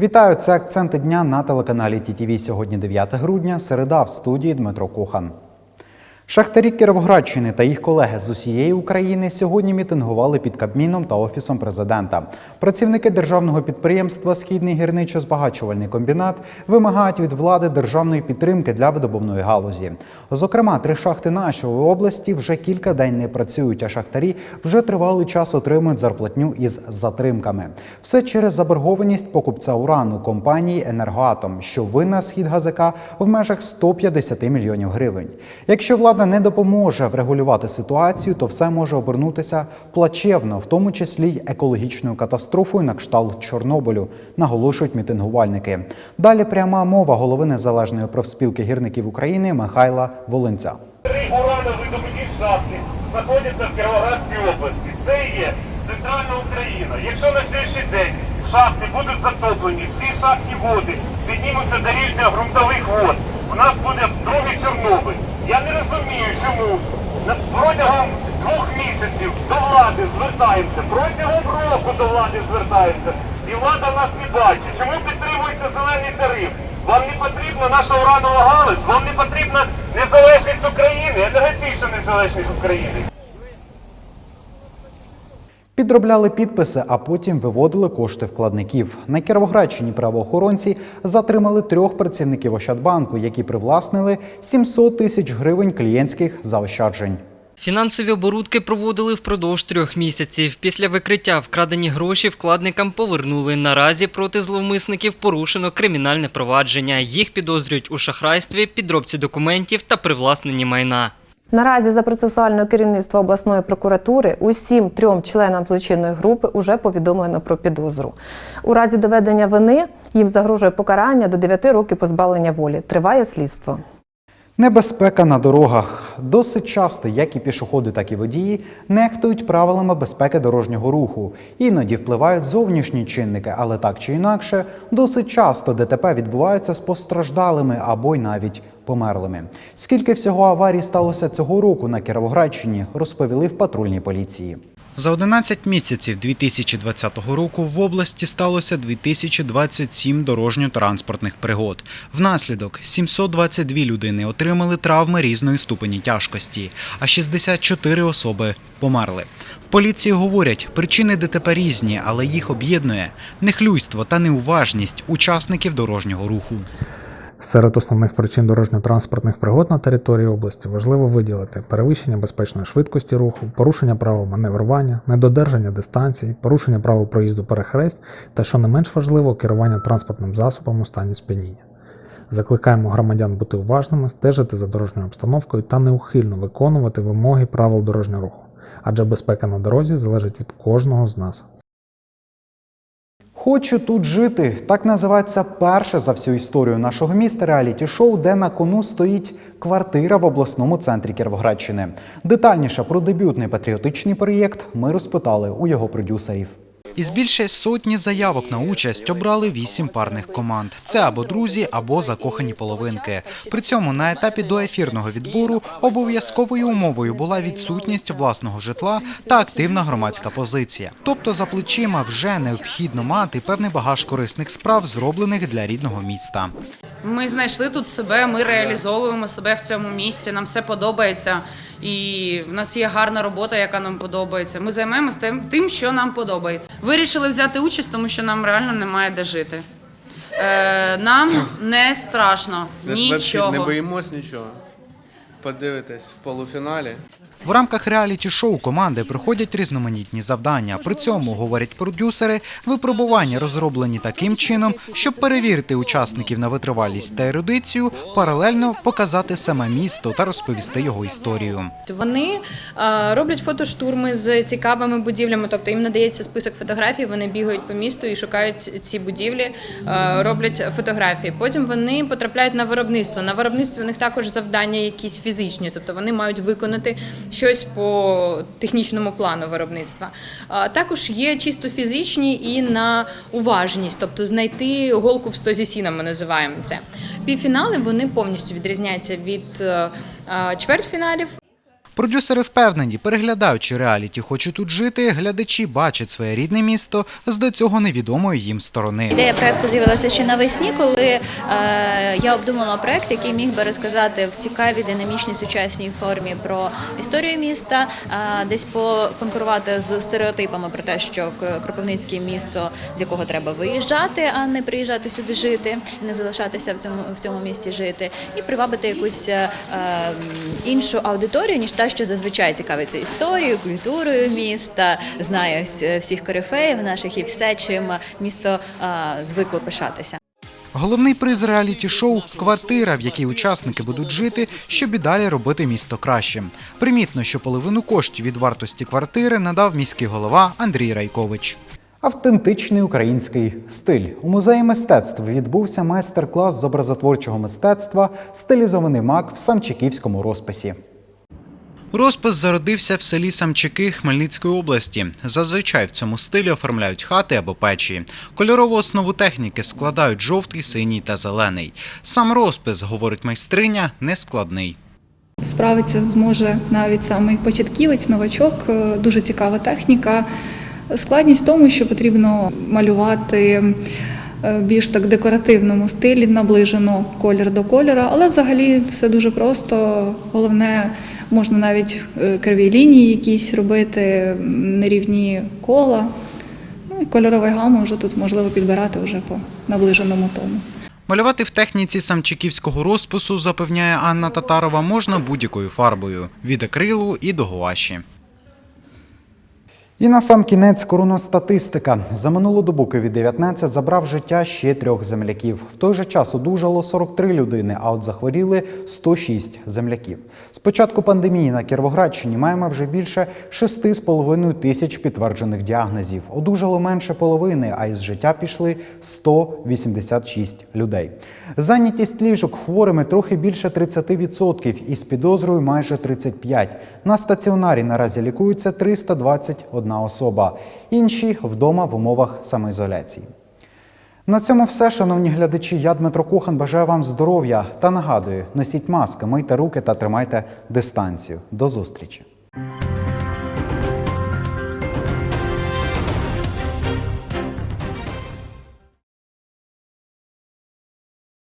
Вітаю, це акценти дня на телеканалі ТІТІВІ. Сьогодні 9 грудня, середа в студії Дмитро Кухан. Шахтарі Кіровоградщини та їх колеги з усієї України сьогодні мітингували під Кабміном та Офісом президента. Працівники державного підприємства Східний гірничо-збагачувальний комбінат вимагають від влади державної підтримки для видобувної галузі. Зокрема, три шахти нашої області вже кілька день не працюють, а шахтарі вже тривалий час отримують зарплатню із затримками. Все через заборгованість покупця урану компанії Енергоатом, що винна схід ГАЗК в межах 150 мільйонів гривень. Якщо влада не допоможе врегулювати ситуацію, то все може обернутися плачевно, в тому числі й екологічною катастрофою на кшталт Чорнобилю, наголошують мітингувальники. Далі пряма мова голови незалежної профспілки гірників України Михайла Волинця. Три урановидобутні шахти знаходяться в Кіровоградській області. Це є центральна Україна. Якщо на сьогоднішній день шахти будуть затоплені, всі шахтні води піднімуться до рівня ґрунтових вод, у нас буде другий Чорнобиль. Я не розумію, чому протягом двох місяців до влади звертаємося, протягом року до влади звертаємося, і влада нас не бачить. Чому підтримується зелений тариф? Вам не потрібна наша уранова галузь, вам не потрібна незалежність України, енергетична незалежність України. Підробляли підписи, а потім виводили кошти вкладників. На Кіровоградщині правоохоронці затримали трьох працівників Ощадбанку, які привласнили 700 тисяч гривень клієнтських заощаджень. Фінансові оборудки проводили впродовж трьох місяців. Після викриття вкрадені гроші вкладникам повернули. Наразі проти зловмисників порушено кримінальне провадження. Їх підозрюють у шахрайстві, підробці документів та привласненні майна. Наразі за процесуальне керівництво обласної прокуратури усім трьом членам злочинної групи уже повідомлено про підозру. У разі доведення вини їм загрожує покарання до 9 років позбавлення волі. Триває слідство. Небезпека на дорогах. Досить часто, як і пішоходи, так і водії, нехтують правилами безпеки дорожнього руху. Іноді впливають зовнішні чинники, але так чи інакше, досить часто ДТП відбуваються з постраждалими або й навіть померлими. Скільки всього аварій сталося цього року на Кіровоградщині, розповіли в патрульній поліції. За 11 місяців 2020 року в області сталося 2027 дорожньо-транспортних пригод. Внаслідок 722 людини отримали травми різної ступені тяжкості, а 64 особи померли. В поліції говорять, причини ДТП різні, але їх об'єднує нехлюйство та неуважність учасників дорожнього руху. Серед основних причин дорожньо-транспортних пригод на території області важливо виділити перевищення безпечної швидкості руху, порушення правил маневрування, недодержання дистанції, порушення правил проїзду перехрест та, що не менш важливо, керування транспортним засобом у стані сп'яніння. Закликаємо громадян бути уважними, стежити за дорожньою обстановкою та неухильно виконувати вимоги правил дорожнього руху, адже безпека на дорозі залежить від кожного з нас. Хочу тут жити. Так називається перше за всю історію нашого міста реаліті-шоу, де на кону стоїть квартира в обласному центрі Кіровоградщини. Детальніше про дебютний патріотичний проєкт ми розпитали у його продюсерів. Із більше сотні заявок на участь обрали вісім парних команд. Це або друзі, або закохані половинки. При цьому на етапі доефірного відбору обов'язковою умовою була відсутність власного житла та активна громадська позиція. Тобто за плечима вже необхідно мати певний багаж корисних справ, зроблених для рідного міста. Ми знайшли тут себе, ми реалізовуємо себе в цьому місці. Нам все подобається, і в нас є гарна робота, яка нам подобається. Ми займаємося тим, тим, що нам подобається. Вирішили взяти участь, тому що нам реально немає де жити. Е, нам не страшно нічого. Не боїмось нічого. Подивитесь в полуфіналі. В рамках реаліті-шоу команди проходять різноманітні завдання. При цьому, говорять продюсери, випробування розроблені таким чином, щоб перевірити учасників на витривалість та ерудицію, паралельно показати саме місто та розповісти його історію. Вони е, роблять фотоштурми з цікавими будівлями, тобто їм надається список фотографій, вони бігають по місту і шукають ці будівлі, е, роблять фотографії. Потім вони потрапляють на виробництво. На виробництві у них також завдання якісь фізичні, тобто вони мають виконати щось по технічному плану виробництва. Також є чисто фізичні і на уважність, тобто знайти голку в стозі сіна, ми називаємо це. Півфінали вони повністю відрізняються від е, е, чвертьфіналів. Продюсери впевнені, переглядаючи реаліті «Хочу тут жити», глядачі бачать своє рідне місто з до цього невідомої їм сторони. Ідея проекту з'явилася ще навесні, коли е, я обдумала проект, який міг би розказати в цікавій, динамічній, сучасній формі про історію міста, десь поконкурувати з стереотипами про те, що Кропивницьке місто, з якого треба виїжджати, а не приїжджати сюди жити, не залишатися в цьому в цьому місті жити, і привабити якусь е, іншу аудиторію, ніж та, що зазвичай цікавиться історією, культурою міста, знає всіх корифеїв наших і все, чим місто звикло пишатися. Головний приз реаліті-шоу – квартира, в якій учасники будуть жити, щоб і далі робити місто кращим. Примітно, що половину коштів від вартості квартири надав міський голова Андрій Райкович. Автентичний український стиль. У музеї мистецтв відбувся майстер-клас з образотворчого мистецтва «Стилізований мак в самчиківському розписі. Розпис зародився в селі Самчики Хмельницької області. Зазвичай в цьому стилі оформляють хати або печі. Кольорову основу техніки складають жовтий, синій та зелений. Сам розпис, говорить майстриня, нескладний. Справиться може навіть самий початківець, новачок, Е, дуже цікава техніка. Складність в тому, що потрібно малювати е, більш так декоративному стилі, наближено колір до кольора, але взагалі все дуже просто. Головне, можна навіть е, криві лінії якісь робити, нерівні кола. Ну і кольорову гаму вже тут можливо підбирати вже по наближеному тому. Малювати в техніці самчиківського розпису, запевняє Анна Татарова, можна будь-якою фарбою – від акрилу і до гуаші. І на сам кінець коронастатистика. За минулу добу COVID-19 забрав життя ще трьох земляків. В той же час одужало 43 людини, а от захворіли 106 земляків. З початку пандемії на Кіровоградщині маємо вже більше 6,5 тисяч підтверджених діагнозів. Одужало менше половини, а із життя пішли 186 людей. Зайнятість ліжок хворими трохи більше 30% і з підозрою майже 35%. На стаціонарі наразі лікуються 321 особа. Інші вдома в умовах самоізоляції. На цьому все, шановні глядачі. Я Дмитро Кухан бажаю вам здоров'я та нагадую: носіть маски, мийте руки та тримайте дистанцію. До зустрічі.